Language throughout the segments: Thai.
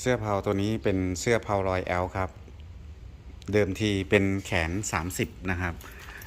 เสื้อเผาตัวนี้เป็นเสื้อเผารอยแอลครับ เดิมทีเป็นแขน 30 นะครับ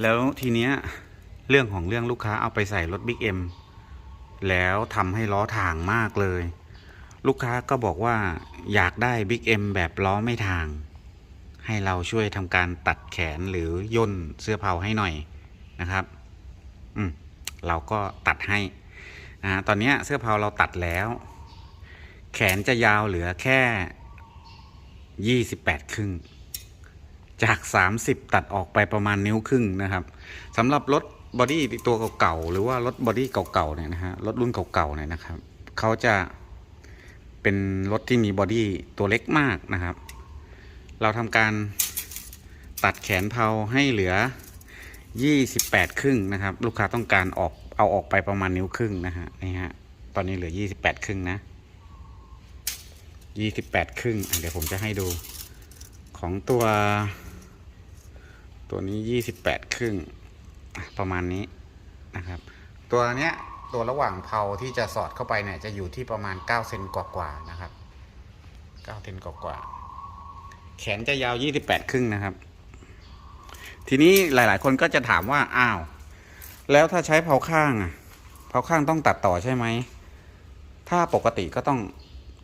แล้วทีเนี้ยเรื่องของเรื่องลูกค้าเอาไปใส่รถบิ๊กเอ็มแล้วทำให้ล้อถ่างมากเลย ลูกค้าก็บอกว่าอยากได้บิ๊กเอ็มแบบล้อไม่ถ่าง ให้เราช่วยทำการตัดแขนหรือย่นเสื้อเผาให้หน่อยนะครับ อืมเราก็ตัดให้นะตอนเนี้ยเสื้อเผาเราตัดแล้ว แขนจะยาวเหลือแค่ยี่สิบแปดครึ่ง จากสามสิบตัดออกไปประมาณนิ้วครึ่งนะครับสำหรับรถบอดี้ตัวเก่าๆหรือว่ารถบอดี้เก่าๆเนี่ยนะฮะรถรุ่นเก่าๆเนี่ยนะครับเขาจะเป็นรถที่มีบอดี้ตัวเล็กมากนะครับ เราทำการตัดแขนเผาให้เหลือ 28 ครึ่งนะครับ ลูกค้าต้องการออกเอาออกไปประมาณนิ้วครึ่งนะฮะนี่ฮะตอนนี้เหลือ 28 ครึ่งนะ 28ครึ่งเดี๋ยวผมจะให้ดู ของตัว ตัวนี้28ครึ่งประมาณนี้นะครับ ตัวเนี้ยตัวระหว่างเผาที่จะสอดเข้าไปเนี่ยจะอยู่ที่ประมาณ 9 เซนกว่าๆนะครับ9เซนกว่าๆแขนจะยาว 28 ครึ่งนะครับ ทีนี้หลาย ๆ คนก็จะถามว่าอ้าว แล้วถ้าใช้เผาข้างอะเผาข้างต้องตัดต่อใช่ไหม ถ้าปกติก็ต้อง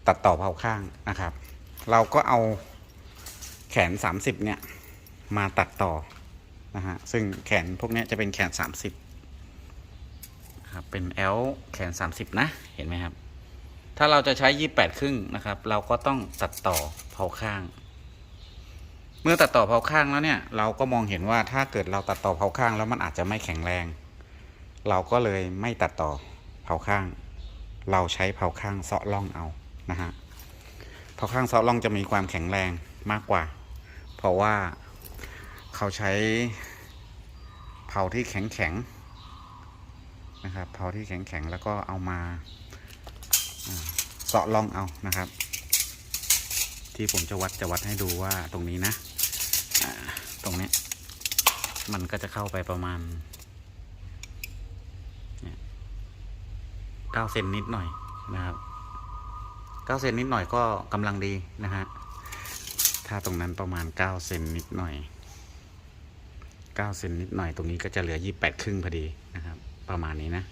ตัดต่อเผาข้างนะครับ เราก็เอาแขน 30 เนี่ย มาตัดต่อนะฮะซึ่งแขนพวกนี้จะเป็นแขน 30ครับเป็น L แขน 30 นะ เห็นไหมครับ ถ้าเราจะใช้ 28 ครึ่งนะครับ เราก็ต้องตัดต่อเผาข้าง เมื่อตัดต่อเผาข้างแล้วเนี่ย เราก็มองเห็นว่าถ้าเกิดเราตัดต่อเผาข้างแล้วมันอาจจะไม่แข็งแรง เราก็เลยไม่ตัดต่อเผาข้าง เราใช้เผาข้างเซาะล่องเอา นะฮะเผาข้างเซาะลองจะมีความแข็งแรงมากกว่า เพราะว่าเขาใช้เผาที่แข็งแข็งนะครับเผาที่แข็งแข็งแล้วก็เอามาเซาะลองเอานะครับ ที่ผมจะวัดจะวัดให้ดูว่าตรงนี้นะตรงนี้มันก็จะเข้าไปประมาณเก้าเซนนิดหน่อยนะครับ เก้าเซนนิดหน่อยก็กำลังดีนะฮะ ถ้าตรงนั้นประมาณเก้าเซนนิดหน่อยเก้าเซนนิดหน่อยตรงนี้ก็จะเหลือยี่แปดครึ่งพอดีนะครับ ประมาณนี้นะ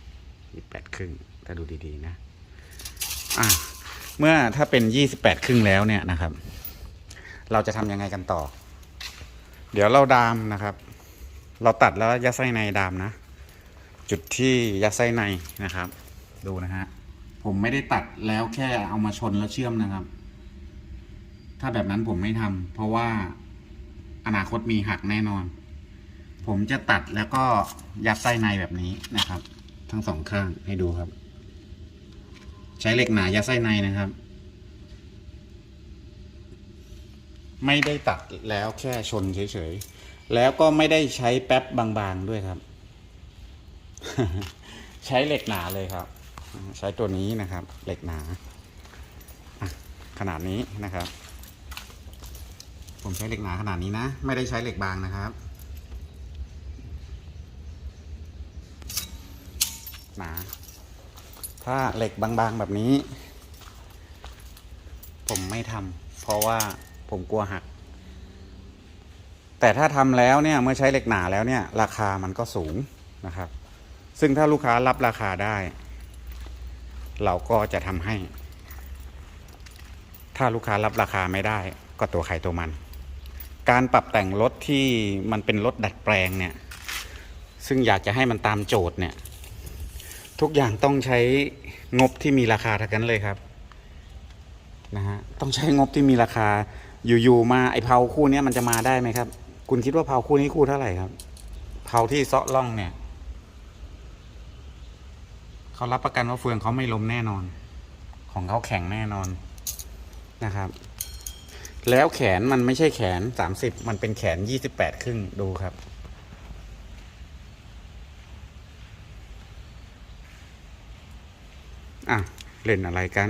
ยี่แปดครึ่ง ถ้าดูดีๆนะ อะ เมื่อถ้าเป็นยี่สิบแปดครึ่งแล้วเนี่ยนะครับ เราจะทำยังไงกันต่อ เดี๋ยวเราดามนะครับ เราตัดแล้วยัดไส้ในดามนะ จุดที่ยัดไส้ในนะครับ ดูนะฮะ ผมไม่ได้ตัดแล้วแค่เอามาชนแล้วเชื่อมนะครับ ถ้าแบบนั้นผมไม่ทำเพราะว่าอนาคตมีหักแน่นอน ผมจะตัดแล้วก็ยัดไส้ในแบบนี้นะครับ ทั้งสองข้างให้ดูครับ ใช้เหล็กหนายัดไส้ในนะครับ ไม่ได้ตัดแล้วแค่ชนเฉยๆแล้วก็ไม่ได้ใช้แป๊บบางๆด้วยครับ ใช้เหล็กหนาเลยครับ ใช้ตัวนี้นะครับ เหล็กหนาขนาดนี้นะครับ ผมใช้เหล็กหนาขนาดนี้นะ ไม่ได้ใช้เหล็กบางนะครับ หนา ถ้าเหล็กบางๆแบบนี้ ผมไม่ทำเพราะว่าผมกลัวหัก แต่ถ้าทำแล้วเนี่ย เมื่อใช้เหล็กหนาแล้วเนี่ย ราคามันก็สูงนะครับ ซึ่งถ้าลูกค้ารับราคาได้ เราก็จะทำให้ ถ้าลูกค้ารับราคาไม่ได้ ก็ตัวใครตัวมัน การปรับแต่งรถที่มันเป็นรถดัดแปลงเนี่ย ซึ่งอยากจะให้มันตามโจทย์เนี่ย ทุกอย่างต้องใช้งบที่มีราคาทั้งนั้นเลยครับนะฮะต้องใช้งบที่มีราคาอยู่ๆมาไอ้เผาคู่นี้มันจะมาได้ไหมครับ คุณคิดว่าเผาคู่นี้คู่เท่าไหร่ครับเผาที่เซาะล่องเนี่ย เขารับประกันว่าเฟืองเขาไม่ล้มแน่นอน ของเขาแข็งแน่นอนนะครับ แล้วแขนมันไม่ใช่แขนสามสิบมันเป็นแขนยี่สิบแปดครึ่งดูครับ อะ เล่นอะไรกัน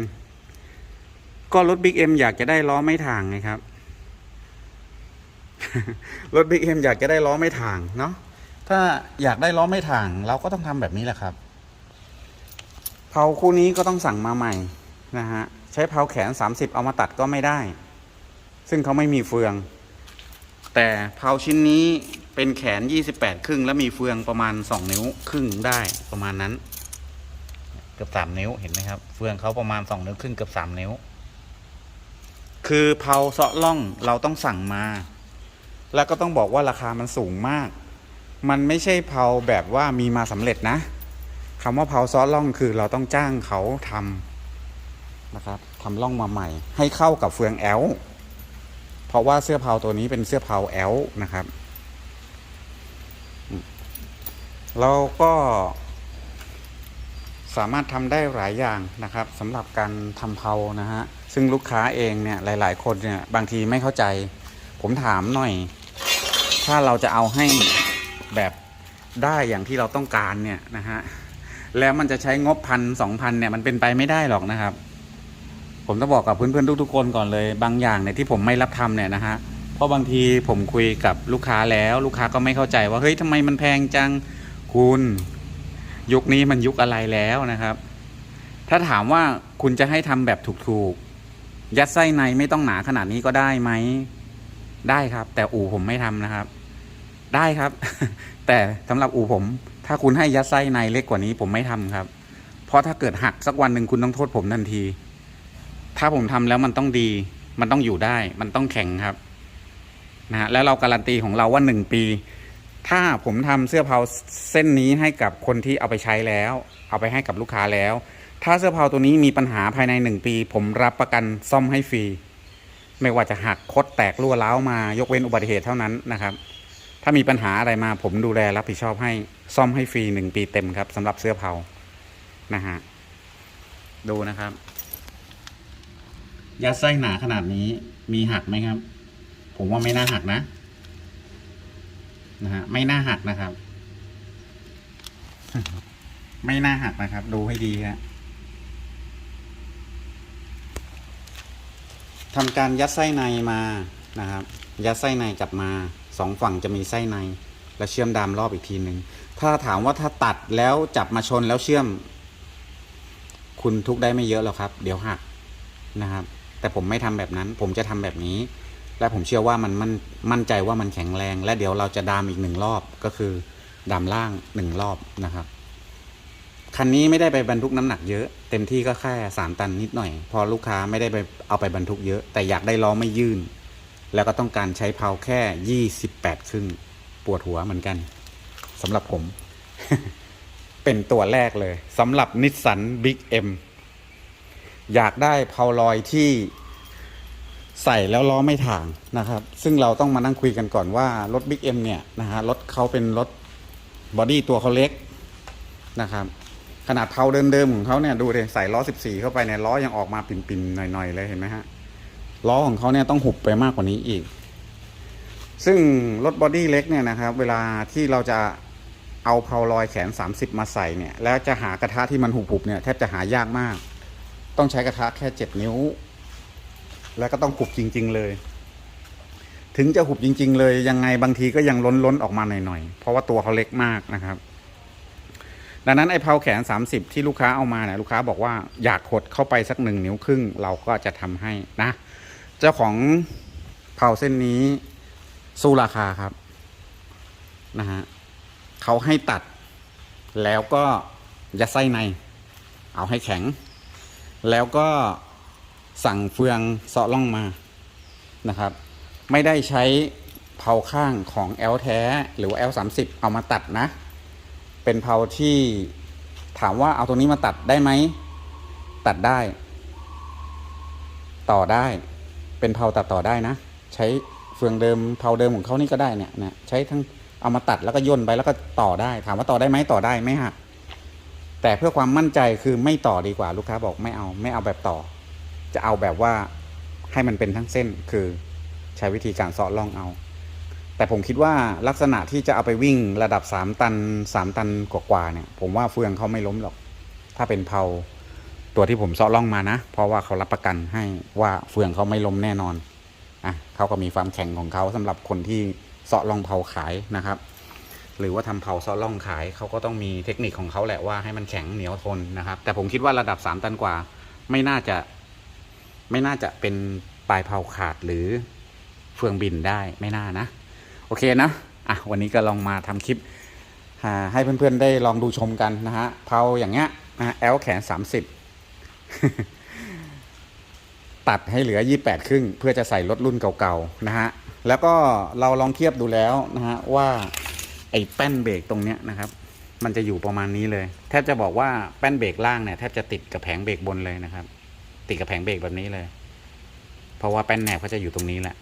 ก็รถบิ๊กเอ็มอยากจะได้ล้อไม่ทางไงครับ รถบิ๊กเอ็มอยากจะได้ล้อไม่ทางเนาะถ้าอยากได้ล้อไม่ทางเราก็ต้องทำแบบนี้แหละครับ ผาคู่นี้ก็ต้องสั่งมาใหม่นะฮะใช้เผาแขน 30 เอามาตัดก็ไม่ได้ ซึ่งเขาไม่มีเฟือง แต่เผาชิ้นนี้เป็นแขน 28 ครึ่ง แล้วมีเฟืองประมาณ 2 นิ้วครึ่งได้ประมาณนั้น เกือบ 3 นิ้วเห็นไหมครับ เฟืองเขาประมาณ 2 นิ้วครึ่งเกือบ 3 นิ้ว คือเผาเซาะล่องเราต้องสั่งมา แล้วก็ต้องบอกว่าราคามันสูงมาก มันไม่ใช่เผาแบบว่ามีมาสำเร็จนะ คำว่าเผาซอสล่องคือเราต้องจ้างเขาทำนะครับทำล่องมาใหม่ ให้เข้ากับเฟืองแอลเพราะว่าเสื้อเผาตัวนี้เป็นเสื้อเผาแอลนะครับเราก็สามารถทำได้หลายอย่างนะครับสำหรับการทำเผานะฮะซึ่งลูกค้าเองเนี่ยหลาย ๆ คนเนี่ยบางทีไม่เข้าใจ ผมถามหน่อย ถ้าเราจะเอาให้แบบได้อย่างที่เราต้องการเนี่ยนะฮะ แล้วมันจะใช้งบพันสองพันเนี่ยมันเป็นไปไม่ได้หรอกนะครับ ผมต้องบอกกับเพื่อนๆทุกๆคนก่อนเลยบางอย่างเนี่ยที่ผมไม่รับทำเนี่ยนะฮะเพราะบางทีผมคุยกับลูกค้าแล้วลูกค้าก็ไม่เข้าใจว่าเฮ้ยทำไมมันแพงจังคุณยุคนี้มันยุคอะไรแล้วนะครับ ถ้าถามว่าคุณจะให้ทำแบบถูกๆยัดไส้ในไม่ต้องหนาขนาดนี้ก็ได้ไหมได้ครับ แต่อู่ผมไม่ทำนะครับ ได้ครับ แต่สำหรับอู่ผม ถ้าคุณให้ยัดไส้ในเล็กกว่านี้ผมไม่ทำครับ เพราะถ้าเกิดหักสักวันหนึ่งคุณต้องโทษผมทันที ถ้าผมทำแล้วมันต้องดี มันต้องอยู่ได้ มันต้องแข็งครับนะฮะแล้วเราการันตีของเราว่าหนึ่งปี ถ้าผมทำเสื้อเผาเส้นนี้ให้กับคนที่เอาไปใช้แล้ว เอาไปให้กับลูกค้าแล้ว ถ้าเสื้อเผาตัวนี้มีปัญหาภายในหนึ่งปี ผมรับประกันซ่อมให้ฟรีไม่ว่าจะหักคดแตกรั่วร้าวมายกเว้นอุบัติเหตุเท่านั้นนะครับ ถ้ามีปัญหาอะไรมาผมดูแลรับผิดชอบให้ซ่อมให้ฟรีหนึ่งปีเต็มครับสำหรับเสื้อเผานะฮะดูนะครับ ยัดไส้หนาขนาดนี้มีหักไหมครับ ผมว่าไม่น่าหักนะนะฮะไม่น่าหักนะครับ ไม่น่าหักนะครับ ดูให้ดีฮะทำการยัดไส้ในมานะครับ ยัดไส้ในกลับมา สองฝั่งจะมีไส้ใน แล้วเชื่อมดามรอบอีกทีหนึ่งถ้าถามว่าถ้าตัดแล้วจับมาชนแล้วเชื่อม คุณทุกได้ไม่เยอะหรอกครับ เดี๋ยวหักนะครับ แต่ผมไม่ทำแบบนั้น ผมจะทำแบบนี้ และผมเชื่อว่ามันมันมั่นใจว่ามันแข็งแรง และเดี๋ยวเราจะดามอีกหนึ่งรอบก็คือดามล่างหนึ่งรอบนะครับคันนี้ไม่ได้ไปบรรทุกน้ำหนักเยอะ เต็มที่ก็แค่สามตันนิดหน่อย พอลูกค้าไม่ได้ไปเอาไปบรรทุกเยอะ แต่อยากได้ล้อไม่ยื่น แล้วก็ต้องการใช้เพาแค่ยี่สิบแปดครึ่ง ปวดหัวเหมือนกันสำหรับผม เป็นตัวแรกเลยสำหรับนิสสันบิ๊กเอ็มอยากได้เพาลอยที่ใส่แล้วล้อไม่ถ่างนะครับ ซึ่งเราต้องมานั่งคุยกันก่อนว่ารถบิ๊กเอ็มเนี่ยนะฮะรถเขาเป็นรถบอดี้ตัวเขาเล็กนะครับ ขนาดเพาเดิมๆของเขาเนี่ยดูเลยใส่ล้อ 14 เข้าไปเนี่ยล้อยังออกมาปิ่นๆหน่อยๆเลยเห็นไหมฮะ ล้อของเขาเนี่ยต้องหุบไปมากกว่านี้อีก ซึ่งรถบอดี้เล็กเนี่ยนะครับ เวลาที่เราจะเอาเพาลอยแขน 30 มาใส่เนี่ย แล้วจะหากระทะที่มันหุบๆเนี่ยแทบจะหายากมาก ต้องใช้กระทะแค่ 7 นิ้ว แล้วก็ต้องหุบจริง ๆ เลย ถึงจะหุบจริง ๆ เลยยังไงบางทีก็ยังล้นๆออกมาหน่อยๆเพราะว่าตัวเขาเล็กมากนะครับดังนั้นไอ้เพาแขน 30 ที่ลูกค้าเอามาเนี่ยลูกค้าบอกว่าอยากหดเข้าไปสักหนึ่งนิ้วครึ่ง เราก็จะทำให้นะ เจ้าของเผาเส้นนี้สู้ราคาครับนะฮะเขาให้ตัด แล้วก็ยัดไส้ใน เอาให้แข็ง แล้วก็สั่งเฟืองเสาะล่องมานะครับ ไม่ได้ใช้เผาข้างของแอลแท้ หรือว่า L 3 0เอามาตัดนะ เป็นเผาที่ถามว่าเอาตรงนี้มาตัดได้ไหม ตัดได้ ต่อได้ เป็นเผาตัดต่อได้นะ ใช้เฟืองเดิมเผาเดิมของเขานี่ก็ได้เนี่ยนะใช้ทั้งเอามาตัดแล้วก็ย่นไปแล้วก็ต่อได้ ถามว่าต่อได้ไหมต่อได้ไม่หักแต่เพื่อความมั่นใจคือไม่ต่อดีกว่าลูกค้าบอกไม่เอาไม่เอาแบบต่อ จะเอาแบบว่าให้มันเป็นทั้งเส้นคือใช้วิธีการเซาะล่องเอา แต่ผมคิดว่าลักษณะที่จะเอาไปวิ่งระดับ 3 ตัน 3 ตันกว่าๆเนี่ย ผมว่าเฟืองเขาไม่ล้มหรอก ถ้าเป็นเผา ตัวที่ผมเซาะล่องมานะ เพราะว่าเขารับประกันให้ว่าเฟืองเขาไม่ล้มแน่นอนอะเขาก็มีความแข็งของเขาสำหรับคนที่เซาะล่องเผาขายนะครับ หรือว่าทำเผาเซาะล่องขายเขาก็ต้องมีเทคนิคของเขาแหละว่าให้มันแข็งเหนียวทนนะครับ แต่ผมคิดว่าระดับ 3 ตันกว่า ไม่น่าจะ ไม่น่าจะเป็นปลายเผาขาดหรือเฟืองบินได้ไม่น่านะ โอเคนะอะวันนี้ก็ลองมาทำคลิปให้เพื่อนๆได้ลองดูชมกันนะฮะเผาอย่างเงี้ยแอลแขน 30 ตัดให้เหลือ 28 ครึ่ง เพื่อจะใส่รถรุ่นเก่าๆนะฮะ แล้วก็เราลองเทียบดูแล้วนะฮะว่าไอ้แป้นเบรกตรงเนี้ยนะครับ มันจะอยู่ประมาณนี้เลย แทบจะบอกว่าแป้นเบรกล่างเนี่ยแทบจะติดกับแผงเบรกบนเลยนะครับ ติดกับแผงเบรกแบบนี้เลย เพราะว่าแป้นแหนบเขาจะอยู่ตรงนี้แหละ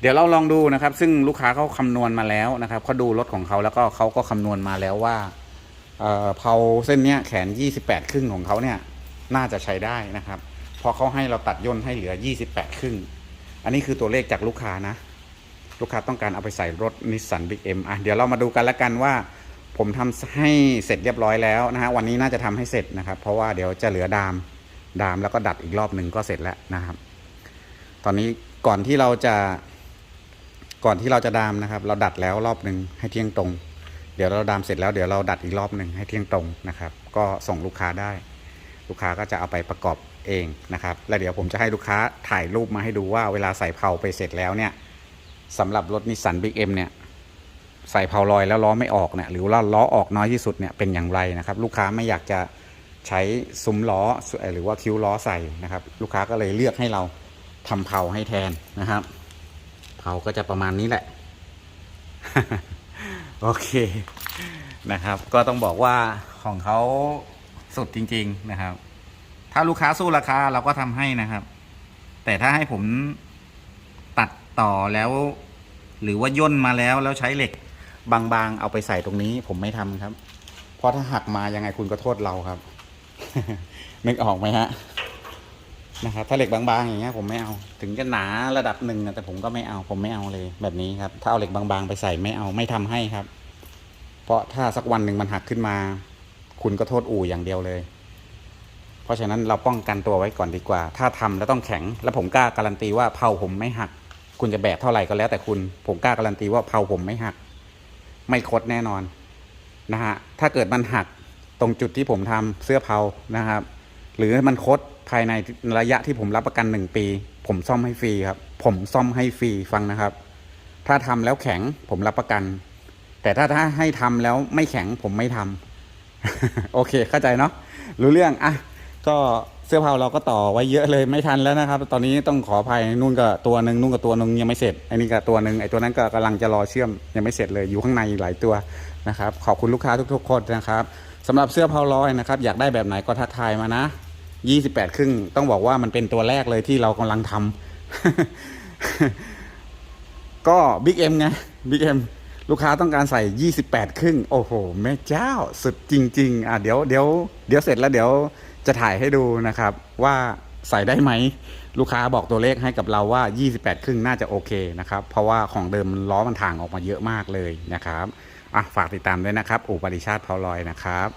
เดี๋ยวเราลองดูนะครับ ซึ่งลูกค้าเขาคำนวณมาแล้วนะครับเขาดูรถของเขาแล้วก็เขาก็คำนวณมาแล้วว่าเอ่อเผาเส้นเนี้ยแขน 28 ครึ่งของเขาเนี่ย น่าจะใช้ได้นะครับเพราะเขาให้เราตัดย่นให้เหลือ 28 ครึ่ง อันนี้คือตัวเลขจากลูกค้านะ ลูกค้าต้องการเอาไปใส่รถนิสสันบิ๊กเอ็มอะเดี๋ยวเรามาดูกันละกันว่า ผมทำให้เสร็จเรียบร้อยแล้วนะฮะวันนี้น่าจะทำให้เสร็จนะครับ เพราะว่าเดี๋ยวจะเหลือดามดามแล้วก็ดัดอีกรอบหนึ่งก็เสร็จแล้วนะครับ ตอนนี้ก่อนที่เราจะ ก่อนที่เราจะดามนะครับ เราดัดแล้วรอบหนึ่งให้เที่ยงตรง เดี๋ยวเราดามเสร็จแล้วเดี๋ยวเราดัดอีกรอบหนึ่งให้เที่ยงตรงนะครับ ก็ส่งลูกค้าได้ ลูกค้าก็จะเอาไปประกอบเองนะครับ แล้วเดี๋ยวผมจะให้ลูกค้าถ่ายรูปมาให้ดูว่าเวลาใส่เผาไปเสร็จแล้วเนี่ยสำหรับรถนิสสันบิ๊กเอ็มเนี่ยใส่เผาลอยแล้วล้อไม่ออกเนี่ยหรือว่าล้อออกน้อยที่สุดเนี่ยเป็นอย่างไรนะครับ ลูกค้าไม่อยากจะใช้ซุ้มล้อหรือว่าคิ้วล้อใส่นะครับ ลูกค้าก็เลยเลือกให้เราทำเผาให้แทนนะครับเผาก็จะประมาณนี้แหละ โอเคนะครับ ก็ต้องบอกว่าของเขา สุดจริง ๆนะครับ ถ้าลูกค้าสู้ราคาเราก็ทำให้นะครับ แต่ถ้าให้ผมตัดต่อแล้ว หรือว่าย่นมาแล้วแล้วใช้เหล็ก บางๆ เอาไปใส่ตรงนี้ ผมไม่ทำครับ เพราะถ้าหักมายังไงคุณก็โทษเราครับนึกออกไหมฮะนะครับถ้าเหล็กบางๆอย่างเงี้ยผมไม่เอาถึงจะหนาระดับหนึ่งอะแต่ผมก็ไม่เอาผมไม่เอาเลยแบบนี้ครับ ถ้าเอาเหล็กบางๆ ไปใส่ไม่เอาไม่ทำให้ครับ เพราะถ้าสักวันหนึ่งมันหักขึ้นมา คุณก็โทษอู่อย่างเดียวเลย เพราะฉะนั้นเราป้องกันตัวไว้ก่อนดีกว่า ถ้าทำแล้วต้องแข็ง แล้วผมกล้าการันตีว่าเผาผมไม่หัก คุณจะแบกเท่าไหร่ก็แล้ว แต่คุณผมกล้าการันตีว่าเผาผมไม่หัก ไม่คดแน่นอนนะฮะถ้าเกิดมันหักตรงจุดที่ผมทำเสื้อเผานะครับ หรือมันคดภายในระยะที่ผมรับประกันหนึ่งปี ผมซ่อมให้ฟรีครับ ผมซ่อมให้ฟรีฟังนะครับ ถ้าทำแล้วแข็งผมรับประกัน แต่ถ้าถ้าให้ทำแล้วไม่แข็งผมไม่ทำ โอเคเข้าใจเนาะรู้เรื่องอะก็เสื้อผ้าเราก็ต่อไว้เยอะเลยไม่ทันแล้วนะครับ ตอนนี้ต้องขออภัยนู่นก็ตัวหนึ่งนู่นก็ตัวหนึ่งยังไม่เสร็จไอ้นี่ก็ตัวหนึ่งไอ้ตัวนั้นก็กำลังจะรอเชื่อมยังไม่เสร็จเลยอยู่ข้างในหลายตัวนะครับ ขอบคุณลูกค้าทุกๆคนนะครับสำหรับเสื้อเผาลอยนะครับอยากได้แบบไหนก็ทักทายมานะ 28 ครึ่งต้องบอกว่ามันเป็นตัวแรกเลยที่เรากำลังทำก็บิ๊กเอ็มไงบิ๊กเอ็ม ลูกค้าต้องการใส่ 28 ครึ่ง โอ้โห แม่เจ้า สุดจริง ๆ อะเดี๋ยวเดี๋ยวเดี๋ยวเสร็จแล้วเดี๋ยวจะถ่ายให้ดูนะครับ ว่าใส่ได้ไหม ลูกค้าบอกตัวเลขให้กับเราว่า 28 ครึ่งน่าจะโอเคนะครับ เพราะว่าของเดิมมันล้อมันถ่างออกมาเยอะมากเลยนะครับอะฝากติดตามด้วยนะครับอู่ปริชาติเพาลอยนะครับ